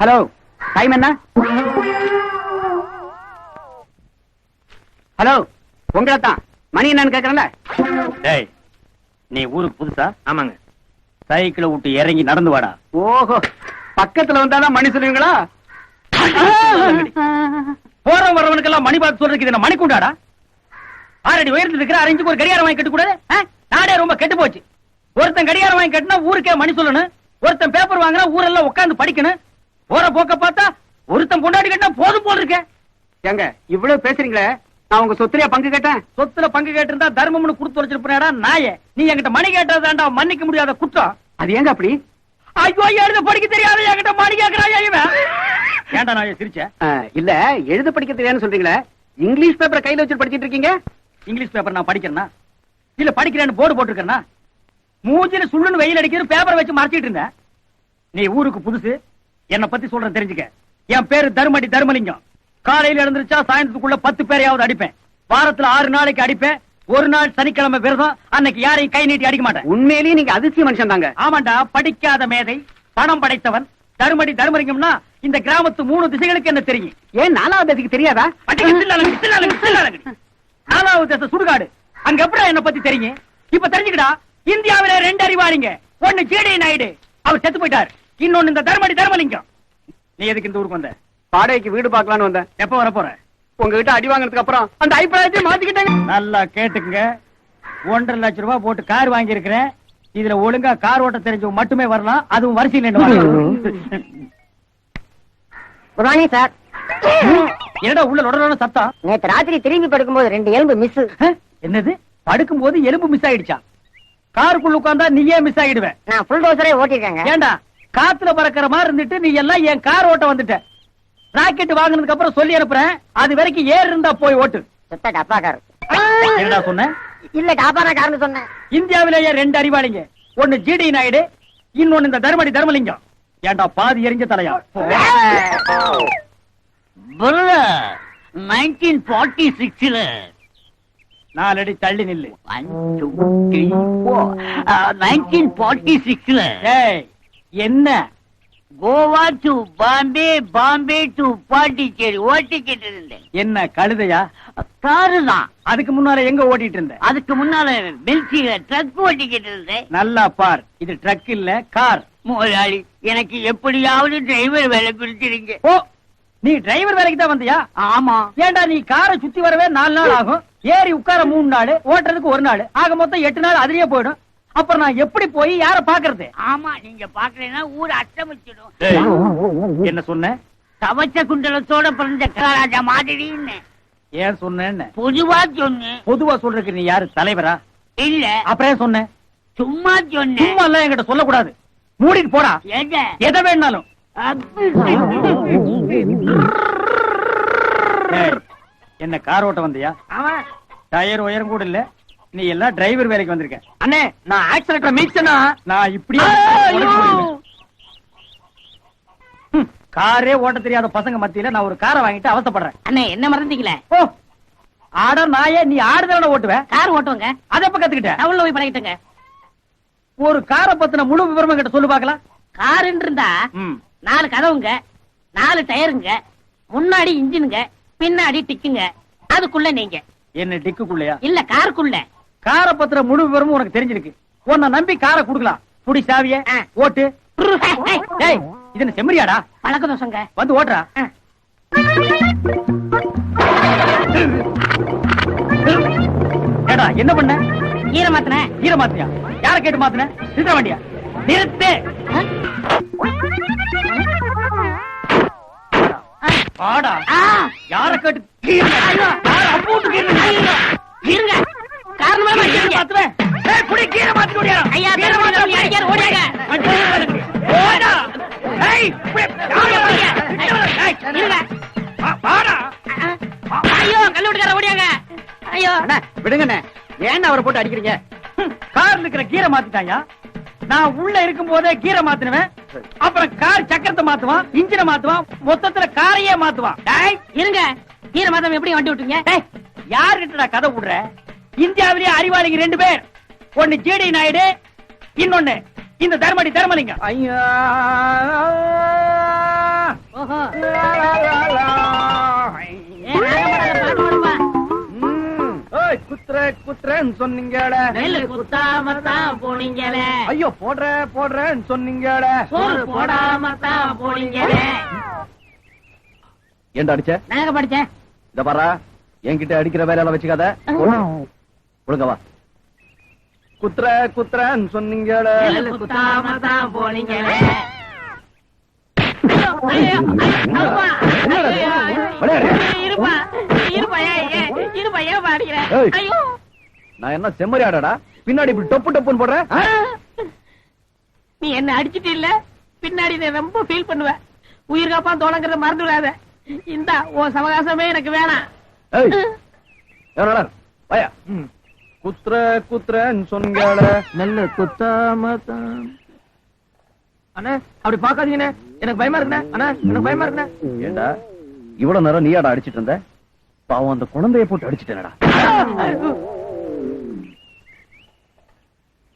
Hello time என்ன? Hello உங்களை தான் மணி என்னன்னு கேக்குறேன்ல? டேய் நீ ஊருக்கு புதுசா? ஆமாங்க. சைக்கிளை விட்டு இறங்கி நடந்து வாடா. ஓஹோ பக்கத்துல வந்தாதான் மணி சொல்லுவீங்களா? போற வரவனுக்கெல்லாம் மணி பார்த்து சொல்றதுக்கு இது என்ன மணி குண்டாடா ஆறடி உயரத்துல இருக்கிற அரைஞ்சுக்கு ஒரு கடிகாரம் வாங்கி கட்ட கூடாது நாடே ரொம்ப கெட்டு போச்சு. ஒருத்தன் கடிகாரம் வாங்கி கட்டினா ஊருக்கே மணி சொல்லணும். ஒருத்தன் பேப்பர் வாங்கினா ஊரெல்லாம் உட்கார்ந்து படிக்கணும். போற போக்க பார்த்தா ஒருத்தன் கொண்டாடி கட்டினா போதும் போல் இருக்கே. ஏங்க இவ்வளவு பேசுறீங்களே? நான் உங்க சொத்துலயா பங்கு கேட்டேன்? சொத்துல பங்கு கேட்டிருந்தா தர்மம்னு கொடுத்து வச்சிருப்பா நாயே. நீ என்கிட்ட மணி கேட்டதாண்டா மன்னிக்க முடியாத குற்றம். அது ஏங்க அப்படி? ஐயோ எழுத படிக்க தெரியாத என்கிட்ட மணி கேக்குறாயா இவன்? ஏன்டா நான் சிரிச்சேன் அஹ், இல்ல எழுத படிக்க தெரியாதுன்னு சொல்றீங்களே? இங்கிலீஷ் பேப்பரை கையில வச்சு படிச்சிட்டு இருக்கீங்க? இங்கிலீஷ் பேப்பர் நான் படிக்கிறேனா? இல்ல படிக்கிறேன்னு போர்டு போட்டிருக்கேனா? மூஞ்சில சுள்ளுன்னு வெயில் அடிக்கிற பேப்பரை வச்சு மறைச்சிட்டு இருந்தேன். நீ ஊருக்கு புதுசு என்ன பத்தி சொல்றேன் தெரிஞ்சுக்க. என் பேரு தர்மடி தர்மலிங்கம். காலையில எழுந்திருச்சா சாயந்தரத்துக்குள்ள பத்து பேரையாவது அடிப்பேன். வாரத்துல ஆறு நாளைக்கு அடிப்பேன். ஒரு நாள் சனிக்கிழமை விரதம். அன்னைக்கு யாரையும் கை நீட்டி அடிக்க மாட்டேன். உண்மையிலேயே நீங்க அதிசய மனுஷன் தாங்க. ஆமாண்டா படிக்காத மேதை பணம் படைத்தவன். தர்மடி தர்மலிங்கம்னா இந்த கிராமத்து மூணு திசைகளுக்கு என்ன தெரியும்? ஏன் நாலாவது அதுக்கு தெரியாதா. நாலாவது தேச சுடுகாடு. அங்க எப்படா என்ன பத்தி தெரியும்? இப்ப தெரிஞ்சுக்கடா இந்தியாவில ரெண்டு அறிவாளிங்க. ஒண்ணு ஜேடி நாயுடு. அவர் செத்து போயிட்டார். இன்னொன்னு இந்த தர்மடி தர்மலிங்கம். நீ எதுக்கு இந்த ஊருக்கு வந்த? வாடகைக்கு வீடு பார்க்கலாம்னு வந்தேன். எப்ப வர போற உங்ககிட்ட அடி வாங்கினதுக்கு அப்புறம் அந்த அபிப்பிராயத்தை மாத்திக்கிட்டேங்க. நல்லா கேட்டுக்குங்க. ஒன்றரை லட்சம் ரூபாய் போட்டு கார் வாங்கி இருக்கிறேன் இதுல ஒழுங்கா கார் ஓட்ட தெரிஞ்சவங்க மட்டுமே வரலாம். அதுவும் வரிசையில் மார்னிங் சார் என்னடா உள்ள உடனே சத்தம்? நேத்து ராத்திரி திரும்பி படுக்கும்போது ரெண்டு எலும்பு மிஸ்? என்னது? படுக்கும் போது எலும்பு மிஸ் ஆயிடுச்சா? காருக்குள்ள உட்கார்ந்தா நீயே மிஸ் ஆயிடுவ. நான் ஃபுல் டோசரே ஓட்டிருக்கேங்க ஏண்டா? காத்துல பறக்கிற மாதிரி இருந்துட்டு நீ எல்லாம் என் கார் ஓட்ட வந்துட்ட. ராக்கெட் வாங்குனதுக்கு அப்புறம் சொல்லி அனுப்புறேன். அது வரைக்கும் ஏர் இருந்தா போய் ஓட்டு. சுத்த டப்பா கார் என்னடா சொன்ன? இல்ல டாப்பான கார்னு சொன்னேன் இந்தியாவிலேயே ரெண்டு அறிவாளிங்க? ஒண்ணு ஜிடி நாயுடு இன்னொன்னு இந்த தர்மடி தர்மலிங்கம். ஏண்டா பாதி எரிஞ்ச தலையா? நைன்டீன் ஃபார்ட்டி சிக்ஸ்ல நாலடி தள்ளி நில்லு. நைன்டீன் ஃபார்ட்டி சிக்ஸ்ல ஏய்! என்ன? கோவா டு பாம்பே பாம்பே டு பாண்டிச்சேரி ஓட்டிக்கிட்டு இருந்தேன் என்ன கழுதையா? காரு தான் அதுக்கு முன்னால எங்க ஓட்டிட்டு இருந்த அதுக்கு முன்னால பெல்சியில ட்ரக் ஓட்டிக்கிட்டு இருந்தேன் நல்லா பார். இது ட்ரக் இல்ல கார். முதலாளி எனக்கு எப்படியாவது டிரைவர் வேலை பிடிச்சிருங்க ஓ நீ டிரைவர் வேலைக்கு தான் வந்தியா? ஆமா. ஏன்டா நீ காரை சுத்தி வரவே நாலு நாள் ஆகும்? ஏறி உட்கார மூணு நாள் ஓட்டுறதுக்கு ஒரு நாள். ஆக மொத்தம் எட்டு நாள் அதுலயே போயிடும். அப்புறம் நான் எப்படி போய் யார பாக்குறது ஆமா நீங்க பாக்கலைன்னா ஊர் அட்டமிச்சிடும் என்ன சொன்ன? கவச்ச குண்டலத்தோட பிறந்த கராஜா மாதிரின்னு. ஏன் சொன்னேன்னு? பொதுவா சொன்னேன். பொதுவா சொல்றதுக்கு நீ யாரு? தலைவரா? இல்ல. அப்புறம் ஏன் சொன்ன? சும்மா சொன்னேன். சும்மா எல்லாம் என்கிட்ட சொல்லக்கூடாது. மூடிட்டு போடா. எதை? எதை வேணாலும். என்ன கார் ஓட்ட வந்தியா? டயர் உயரம் கூட இல்ல. நீ எல்லாம் டிரைவர் வேலைக்கு வந்திருக்க. அண்ணே நான் ஆக்சிடென்ட்ல மீட்சனா நான் இப்படியே ஹம், காரே ஓட்ட தெரியாத பசங்க மத்தியில நான் ஒரு காரை வாங்கிட்டு அவசப்படுறேன். அண்ணே என்ன மறந்தீங்களே ஓ ஆட நாயே நீ ஆடுதல ஓட்டுவ? கார் ஓட்டுவங்க. அத எப்ப கத்துக்கிட்ட? டவுன்ல போய் பழகிட்டங்க. ஒரு காரை பத்தின முழு விவரம் கிட்ட சொல்லு பாக்கலாம் காருன்னு இருந்தா நாலு கதவுங்க நாலு டயருங்க முன்னாடி இன்ஜினுங்க பின்னாடி டிக்குங்க. அதுக்குள்ள நீங்க. என்ன டிக்குக்குள்ளயா? இல்ல காருக்குள்ள. காரை பத்திர முழு விவரமும் உனக்கு தெரிஞ்சிருக்கு. உன்னை நம்பி காரை குடுக்கலாம். புடி சாவிய. ஓட்டு. இது என்ன செம்மறியாடா? பழக்க தோசங்க. வந்து ஓட்டுறா. ஏடா என்ன பண்ண? ஈர மாத்தின. ஈர மாத்தியா யார கேட்டு மாத்தின? நிறுத்த வண்டியா? நிறுத்து. ஆடா யார கேட்டு இருங்க. காரணமா கீழ மாத்துவேன். ஏய் புடி கீழ ஓடியா ஐயா கீர மாத்திரம் அடிக்காரு ஓடியாங்க ஓடா. ஏய் புடி யார ஏய் இருங்க. வாடா. ஐயோ கல்லூட்டுக்கார ஓடியாங்க. ஐயோ. அண்ணா விடுங்கண்ணே. ஏன் அவரை போட்டு அடிக்கிறீங்க? கார்ல இருக்கிற கீரை மாத்திட்டாயா? நான் உள்ள இருக்கும் போதே கீரை மாத்தினுவேன். அப்புறம் கார் சக்கரத்தை மாத்துவான் இன்ஜினை மாத்துவான் மொத்தத்துல காரையே மாத்துவான். டேய், இருங்க. கீர மாத்திரம் எப்படி வண்டி விட்டுங்க டேய், யார்கிட்டடா கதை விடுற? இந்தியாவிலேயே அறிவாளிங்க ரெண்டு பேர். ஒன்னு ஜிடி நாயுடு இன்னொன்னு இந்த தர்மடி தர்மலிங்க ஐயா. குத்துற குத்துறன்னு சொன்னீங்கட குத்தாம தான் ஐயோ போடுற போடுறன்னு சொன்னீங்கட போடாம தான் போனீங்களே. ஏன்டா அடிச்ச? நாங்க படிச்சேன் இத பாரா என்கிட்ட அடிக்கிற வேலையெல்லாம் வச்சுக்காத. ஒழுங்க வா. குத்துற குத்துறேன்னு சொன்னீங்களே. நான் என்ன செம்மறி ஆடாடா? பின்னாடி இப்படி டொப்பு டொப்புன்னு போடுறேன்? நீ என்ன அடிச்சிட்டு இல்ல? பின்னாடி நீ ரொம்ப ஃபீல் பண்ணுவ. உயிர் காப்பா தோணங்கிறத மறந்து விடாத. இந்தா உன் சவகாசமே எனக்கு வேணாம். ஏய். எவனடா வாயா. குத்துற குத்துறேன்னு சொன்னீங்களே நல்ல குத்தாம தான் அண்ணா அப்படி பாக்காதீங்கண்ணே எனக்கு பயமா இருக்குண்ணே. அண்ணா எனக்கு பயமா இருக்குண்ணே. ஏண்டா இவ்வளவு நேரம் நீயாடா அடிச்சிட்டு இருந்த? பாவம் அந்த குழந்தைய போட்டு அடிச்சிட்டேனடா.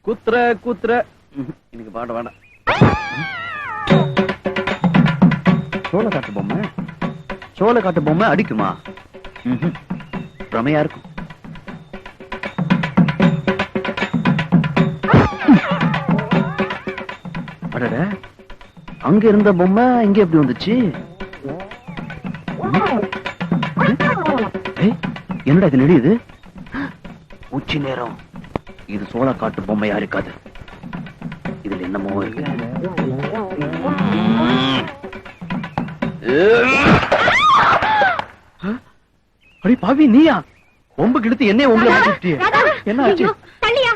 குத்துற ம்ஹும், எனக்கு பாட வேண்டாம் சோள காட்டு பொம்மை. சோள காட்டு பொம்மை அடிக்குமா? பிரமையா இருக்கும். அடட. அங்க இருந்த பொம்மை இங்க எப்படி வந்துச்சு? என்னடா இது நெடியுது உச்சி நேரம். இது சோள காட்டு பொம்மையா இருக்காது. இதுல என்னமோ இருக்கு. அடி பாவி நீயா? கொம்பு கிடுத்து என்னைய உங்களை என்ன ஆச்சு தள்ளியா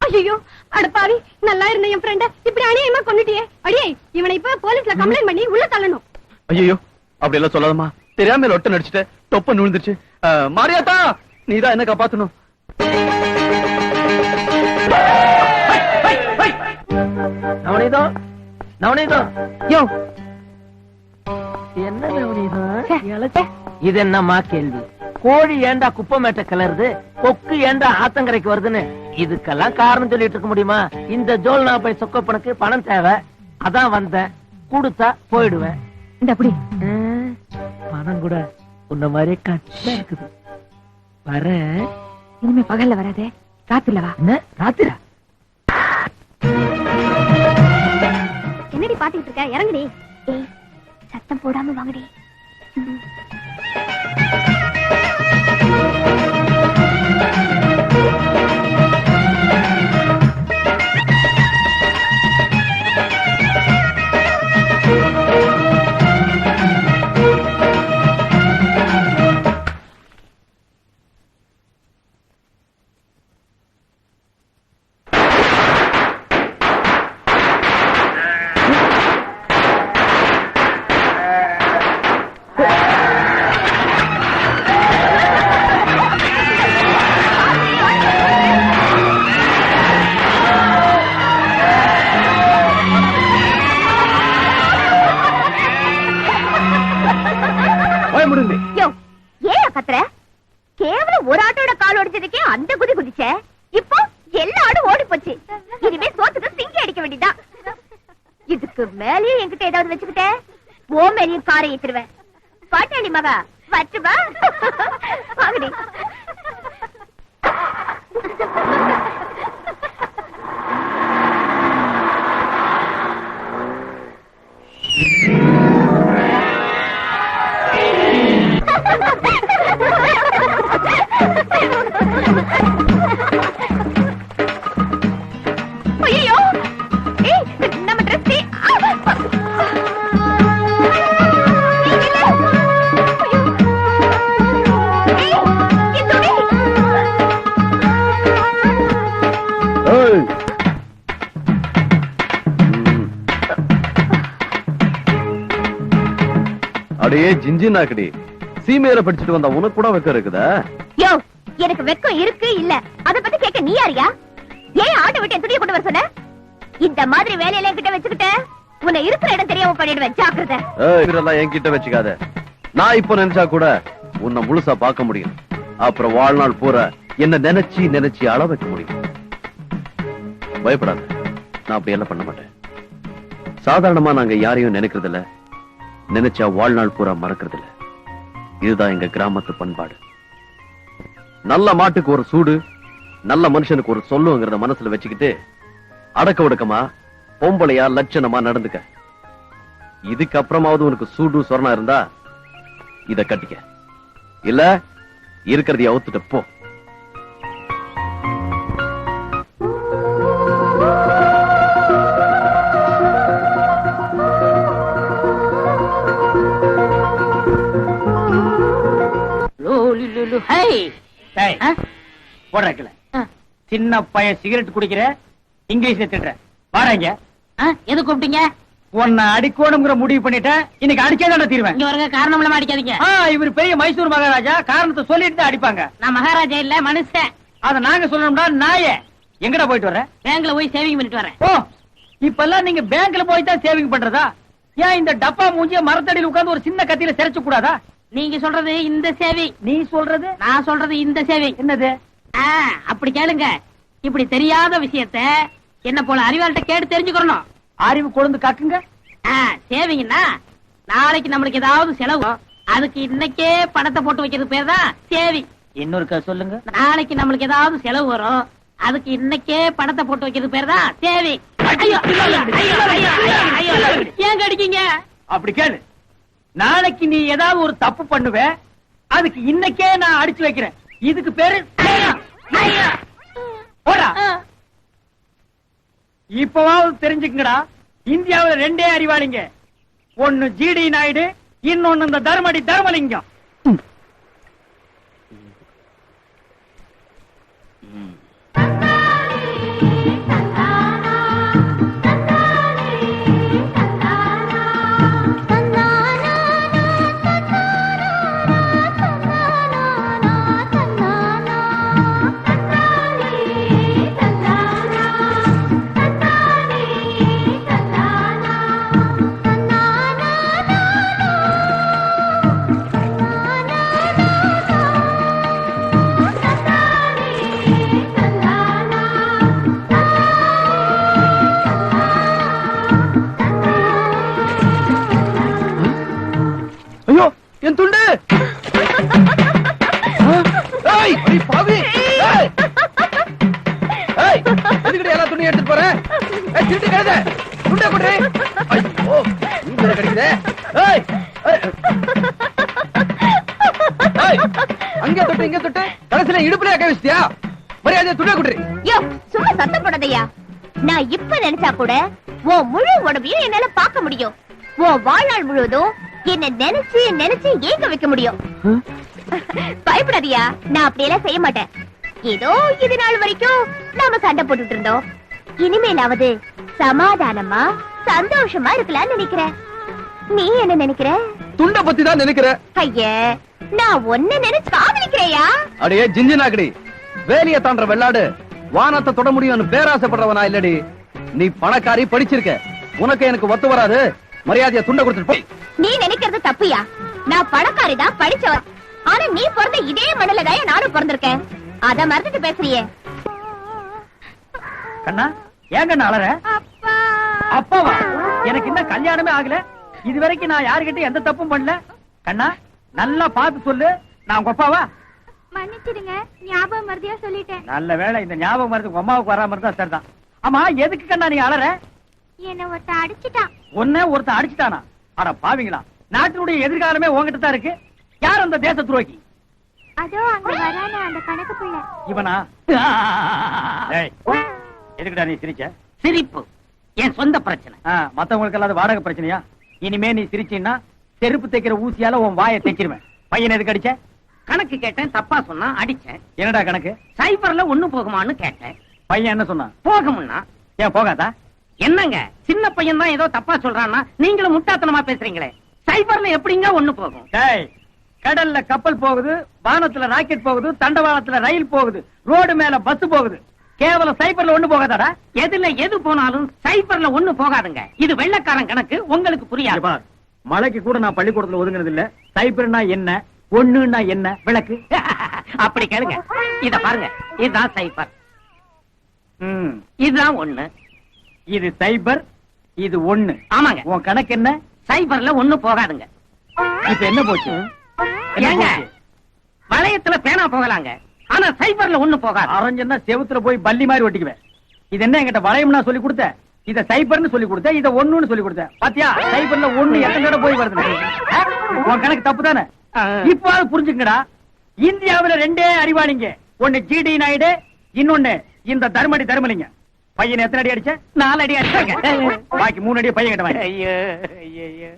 ஐயோ அடப்பாவி நல்லா இருந்த என் ஃப்ரெண்ட இப்படி அநியாயமா கொண்டுட்டியே அடியே இவனை இப்ப போலீஸ்ல கம்ப்ளைண்ட் பண்ணி உள்ள தள்ளணும். ஐயோ அப்படி எல்லாம் சொல்லாதம்மா. தெரியாம லொட்ட நடிச்சுட்ட தொப்ப நுழுந்துருச்சு. மாரியாத்தா நீதான் என்ன காப்பாத்தணும்? நவனீதம் நவனீதம் யோ. என்ன இழைச்ச? இது என்னம்மா கேள்வி? கோழி ஏண்டா குப்பை மேட்ட கிளறுது? கொக்கு ஏண்டா ஆத்தங்கரைக்கு வருதுன்னு? இதுக்கெல்லாம் காரணம் சொல்லிட்டு இருக்க முடியுமா? இந்த ஜோல் நான் போய் சொக்கப்பனுக்கு பணம் தேவை. அதான் வந்தேன். கொடுத்தா போயிடுவேன். இந்த அப்படி. பணம் கூட உன்ன மாதிரியே கட்டா இருக்குது. வரேன் இனிமே பகல்ல வராதே. ராத்திரில வா. என்ன? ராத்திரா? என்னடி பாத்துக்கிட்டு இருக்க? இறங்குடி. சத்தம் போடாம வாங்கடி. மேலேயும் வச்சுக்கிட்டே ஓ மேலையும் காரை ஏத்திருவேன் பாட்டாளி மகா வச்சுவா வாங்கடி அடே ஜிஞ்சி நாக்கடி. சீமையில படிச்சுட்டு வந்தா உனக்கு கூட வெக்கம் இருக்குதா? யோ எனக்கு வெக்கம் இருக்கு இல்ல. அத பத்தி கேட்க நீ யாரியா? ஏன் ஆட்டோ விட்டு துணியை கொண்டு வர சொன்ன? இந்த மாதிரி வேலையில என்கிட்ட வச்சுக்கிட்ட உன்னை இருக்கிற இடம் தெரியாம பண்ணிடுவேன். ஜாக்கிரதை. இதெல்லாம் என்கிட்ட வச்சுக்காத. நான் இப்ப நினைச்சா கூட உன்னை முழுசா பார்க்க முடியும். அப்புறம் வாழ்நாள் பூரா என்ன நினைச்சு நினைச்சு அள வைக்க முடியும். பயப்படாத. நான் அப்படி எல்லாம் பண்ண மாட்டேன். சாதாரணமா நாங்க யாரையும் நினைக்கிறது இல்ல நினைச்சா வாழ்நாள் பூரா மறக்கிறது இல்ல இதுதான் எங்க கிராமத்து பண்பாடு. நல்ல மாட்டுக்கு ஒரு சூடு நல்ல மனுஷனுக்கு ஒரு சொல்லுங்கிறத மனசுல வச்சுக்கிட்டு அடக்க ஒடுக்கமா பொம்பளையா லட்சணமா நடந்துக்க. இதுக்கப்புறமாவது உனக்கு சூடு சொரணா இருந்தா இத கட்டிக்க. இல்ல இருக்கிறதைய அவுத்துட்டு போ. டேய், போடுறக்கல சின்ன பைய சிகரெட் குடிக்கிற இங்கிலீஷ்ல திட்டுற. வாரங்க எது கூப்பிட்டீங்க? உன்னை அடிக்கணுங்கிற முடிவு பண்ணிட்டேன். இன்னைக்கு அடிச்சே தான் தீருவேன். இங்க வருங்க காரணம் இல்லாம அடிக்காதீங்க. ஆ, இவர் பெரிய மைசூர் மகாராஜா காரணத்தை சொல்லிட்டு தான் அடிப்பாங்க. நான் மகாராஜா இல்ல மனுஷன். அத நாங்க சொல்லணும்னா நாயே. எங்கடா போயிட்டு வர பேங்க்ல போய் சேவிங் பண்ணிட்டு வரேன். ஓ இப்பெல்லாம் நீங்க பேங்க்ல போய் தான் சேவிங் பண்றதா? ஏன் இந்த டப்பா மூஞ்சிய மரத்தடியில் உட்கார்ந்து ஒரு சின்ன கத்தியில சிரைச்சு கூடாதா நீங்க சொல்றது இந்த சேவை. நீ சொல்றது? நான் சொல்றது இந்த சேவை. என்னது? அப்படி கேளுங்க. இப்படி தெரியாத விஷயத்த என்ன போல அறிவாள்கிட்ட கேட்டு தெரிஞ்சுக்கணும் அறிவு கொழுந்து காக்குங்க. சேவிங்கன்னா நாளைக்கு நம்மளுக்கு ஏதாவது செலவு. அதுக்கு இன்னைக்கே பணத்தை போட்டு வைக்கிறது பேர் தான் சேவி. இன்னொருக்கா சொல்லுங்க. நாளைக்கு நம்மளுக்கு ஏதாவது செலவு வரும். அதுக்கு இன்னைக்கே பணத்தை போட்டு வைக்கிறது பேர் தான் சேவி. ஐயோ, ஐயோ, கடிக்கீங்க அப்படி கேளு. நாளைக்கு நீ ஏதாவது ஒரு தப்பு பண்ணுவ அதுக்கு இன்னைக்கே நான் அடிச்சு வைக்கிறேன். இதுக்கு பேரு. இப்பவாவது தெரிஞ்சுக்கங்கடா. இந்தியாவுல ரெண்டே அறிவாளிங்க. ஒன்னு ஜிடி நாயுடு இன்னொன்னு இந்த தர்மடி தர்மலிங்கம். துண்டை கொடு! ஐயோ, நீ வேற கிடைக்குதே. ஏய், ஏய். அங்க தொட்டு இங்க தொட்டு. கடைசியில இடுப்புலயே கை வச்சிட்டியா? மரியாதை துண்டை குடுறி யோ சும்மா சத்தம் போடாதய்யா நான் இப்ப நினைச்சா கூட உன் முழு உடம்பையும் என்னால பார்க்க முடியும். உன் வாழ்நாள் முழுவதும் என்ன நினைச்சு நினைச்சு ஏங்க வைக்க முடியும்? பயப்படாதியா நான் அப்படியெல்லாம் செய்ய மாட்டேன். ஏதோ இது நாள் வரைக்கும் நாம சண்டை போட்டுட்டு இருந்தோம். இனிமேலாவது சமாதானமா சந்தோஷமா இருக்கலாம்னு நினைக்கிறேன். நீ என்ன நினைக்கிற? துண்டை பத்தி தான் நினைக்கிற. ஐய நான் ஒன்ன நினைச்சு காதலிக்கிறையா அடியே ஜிஞ்சினாக்கடி வேலிய தாண்ட வெள்ளாடு வானத்தை தொட முடியும்னு பேராசைப்படுறவனா இல்லடி. நீ பணக்காரி படிச்சிருக்க. உனக்கு எனக்கு ஒத்து வராது. மரியாதையா துண்டை கொடுத்துட்டு போய் நீ நினைக்கிறது தப்புயா? நான் பணக்காரி தான் படிச்சவன். ஆனா நீ பிறந்த இதே மண்ணுல தான் நானும் பிறந்திருக்கேன். அத மறந்துட்டு பேசுறியே. கண்ணா ஏன் கண்ணா அலற? அப்பா. அப்பாவா? எனக்கு இன்னும் கல்யாணமே ஆகல. இது வரைக்கும் நான் யாருகிட்ட எந்த தப்பும் பண்ணல. கண்ணா நல்லா பார்த்து சொல்லு. நான் உங்க அப்பாவா? மன்னிச்சிடுங்க. ஞாபகம் மருதியா சொல்லிட்டேன். நல்ல வேளை இந்த ஞாபகம் மருந்து உங்க அம்மாவுக்கு வராம இருந்தா சரிதான். ஆமா எதுக்கு கண்ணா நீ அலற? என்ன ஒருத்த அடிச்சிட்டான். ஒன்ன ஒருத்தன் அடிச்சுட்டானா? அட பாவிங்களா நாட்டினுடைய எதிர்காலமே உங்ககிட்ட தான் இருக்கு. யார் அந்த தேச துரோகி? அதோ அங்க வரான அந்த கணக்கு பிள்ளை. இவனா? எதுக்குடா நீ சிரிச்ச? சிரிப்பு. என் சொந்த பிரச்சனை. மத்தவங்களுக்கு எல்லாம் வாடகை பிரச்சனையா? இனிமே நீ சிரிச்சீன்னா செருப்பு தைக்கிற ஊசியால உன் வாயை தைச்சிருவேன். பையன் எதுக்கு அடிச்ச? கணக்கு கேட்டேன் தப்பா சொன்னா அடிச்சேன். என்னடா கணக்கு? சைபர்ல ஒண்ணு போகுமான்னு கேட்டேன். பையன் என்ன சொன்னான்? போகும்னா ஏன் போகாதா? என்னங்க? சின்ன பையன் தான் ஏதோ தப்பா சொல்றான்னா நீங்களும் முட்டாத்தனமா பேசுறீங்களே. சைபர்ல எப்படிங்க ஒண்ணு போகும்? டேய் கடல்ல கப்பல் போகுது வானத்துல ராக்கெட் போகுது தண்டவாளத்துல ரயில் போகுது ரோடு மேல பஸ் போகுது. கேவலம் சைபர்ல ஒண்ணு போகாதாடா. எதுல எது போனாலும் சைபர்ல ஒண்ணு போகாதுங்க. இது வெள்ளக்காரன் கணக்கு உங்களுக்கு புரியாது. பார், மழைக்கு கூட நான் பள்ளிக்கூடத்துல ஒதுங்கினது இல்ல. சைபர்னா என்ன ஒண்ணுன்னா என்ன விளக்கு. அப்படி கேளுங்க. இத பாருங்க. இதுதான் சைபர் இதுதான் ஒண்ணு. இது சைபர் இது ஒண்ணு. ஆமாங்க. உன் கணக்கு என்ன? சைபர்ல ஒண்ணு போகாதுங்க. இப்ப என்ன போச்சு? ஏங்க? வளையத்துல பேனா போகலாங்க. ஆனா சைபர்ல ஒண்ணு போகாது. அரைஞ்சன்னா செவுத்துல போய் பல்லி மாதிரி ஒட்டிக்குவேன். இது என்ன என்கிட்ட வளையம்னா சொல்லி கொடுத்த? இத சைபர்னு சொல்லி கொடுத்த? இத ஒண்ணுன்னு சொல்லி கொடுத்த? பாத்தியா? சைபர்ல ஒண்ணு எத்தனை போய் வருது? உன் கணக்கு தப்பு தானே? இப்போ அது புரிஞ்சுங்கடா இந்தியாவுல ரெண்டே அறிவாளிங்க. ஒண்ணு ஜிடி நாயுடு இன்னொன்னு இந்த தர்மடி தர்மலிங்க. பையன் எத்தனை அடி அடிச்ச? நாலு அடி அடிச்சாங்க. பாக்கி மூணு அடி பையன் கிட்ட ஐயோ ஐயோ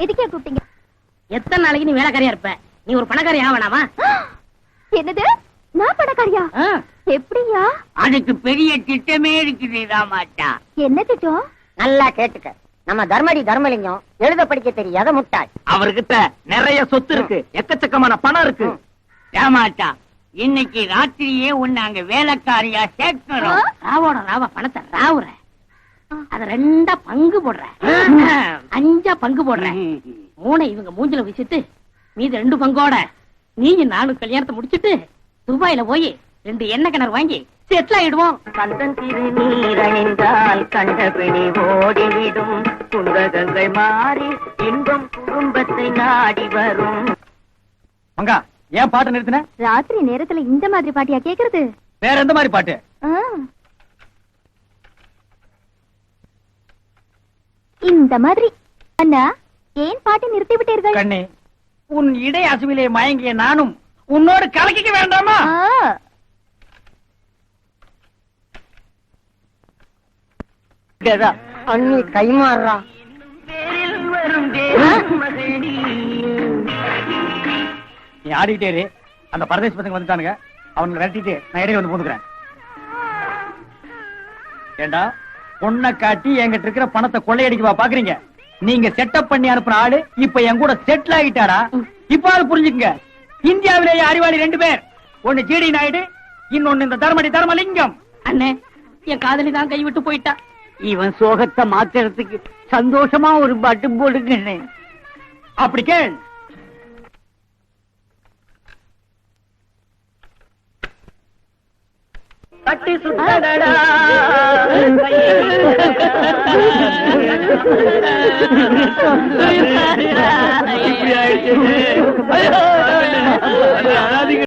எதுக்கே கூப்பிட்டீங்க? எத்தனை நாளைக்கு நீ வேலைக்காரியா இருப்ப? நீ ஒரு பணக்காரி ஆவணாமா என்னது? நான் பணக்காரியா? எப்படியா? அதுக்கு பெரிய திட்டமே இருக்குது ராமாட்டா என்ன திட்டம்? நல்லா கேட்டுக்க. நம்ம தர்மடி தர்மலிங்கம் எழுத படிக்க தெரியாத முட்டாள். அவர்கிட்ட நிறைய சொத்து இருக்கு. எக்கச்சக்கமான பணம் இருக்கு. ராமாட்டா இன்னைக்கு ராத்திரியே உன்னை அங்க வேலைக்காரியா சேர்க்கிறோம் ராவோட ராவ பணத்தை ராவுற அத ரெண்டா பங்கு போடுற அஞ்சா பங்கு போடுற மூணை இவங்க மூஞ்சில வச்சுட்டு மீதி ரெண்டு பங்கோட நீயும் நானும் கல்யாணத்தை முடிச்சிட்டு துபாயில போய் ரெண்டு எண்ணெய் கிணறு வாங்கி செட்டில் ஆயிடுவோம். கந்தன் திருநீரணிந்தால் கண்டபிடி ஓடிவிடும். குந்தகங்கள் மாறி இன்பம் குடும்பத்தை நாடி வரும். மங்கா ஏன் பாட்டு நிறுத்தின? ராத்திரி நேரத்துல இந்த மாதிரி பாட்டியா கேக்குறது? வேற எந்த மாதிரி பாட்டு? இந்த மாதிரி. அண்ணா ஏன் பாட்டி நிறுத்தி விட்டீர்கள்? கண்ணே உன் இடை அசுவிலே மயங்கிய நானும் உன்னோடு கலக்கிக்க வேண்டாமா. அண்ணி கைமாறுறா நீ ஆடிட்டே இரு. அந்த பரதேசி பசங்க வந்துட்டானுங்க. அவங்களை விரட்டிட்டு நான் இடையில வந்து பூந்துக்கிறேன் ஏண்டா பொண்ணை காட்டி என்கிட்ட இருக்கிற பணத்தை கொள்ளையடிக்கவா பாக்குறீங்க? நீங்க செட்டப் பண்ணி அனுப்புன ஆளு இப்ப என் கூட செட்டில் ஆகிட்டாடா இப்ப அது புரிஞ்சுக்குங்க. இந்தியாவிலேயே அறிவாளி ரெண்டு பேர். ஒண்ணு ஜிடி நாயுடு இன்னொன்னு இந்த தர்மடி தர்மலிங்கம். அண்ணே என் காதலி தான் கைவிட்டு போயிட்டா. இவன் சோகத்தை மாத்துறதுக்கு சந்தோஷமா ஒரு பட்டு போடுங்கண்ணே. அப்படி கேள். கட்டி சுத்தடா இப்படி